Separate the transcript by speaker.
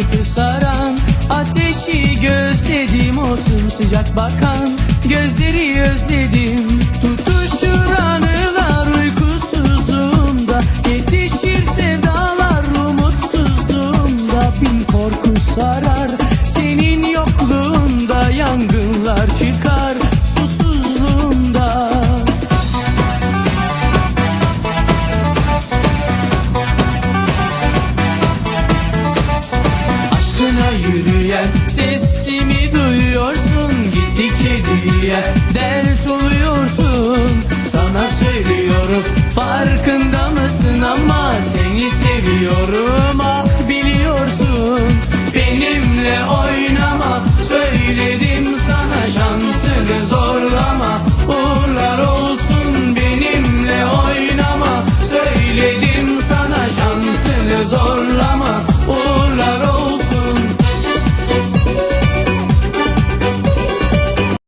Speaker 1: sıkı saran Ateşi gözledim olsun sıcak bakan Gözleri özledim. Tutuşur anılar uykusuzluğumda Yetişir sevdalar umutsuzluğumda. Bin korku sarar yürüyen sesimi duyuyorsun Gittikçe dünya dert oluyorsun Sana söylüyorum. Farkında mısın ama Seni seviyorum. Ah biliyorsun Benimle oynama. Söyledim sana şansını zorlama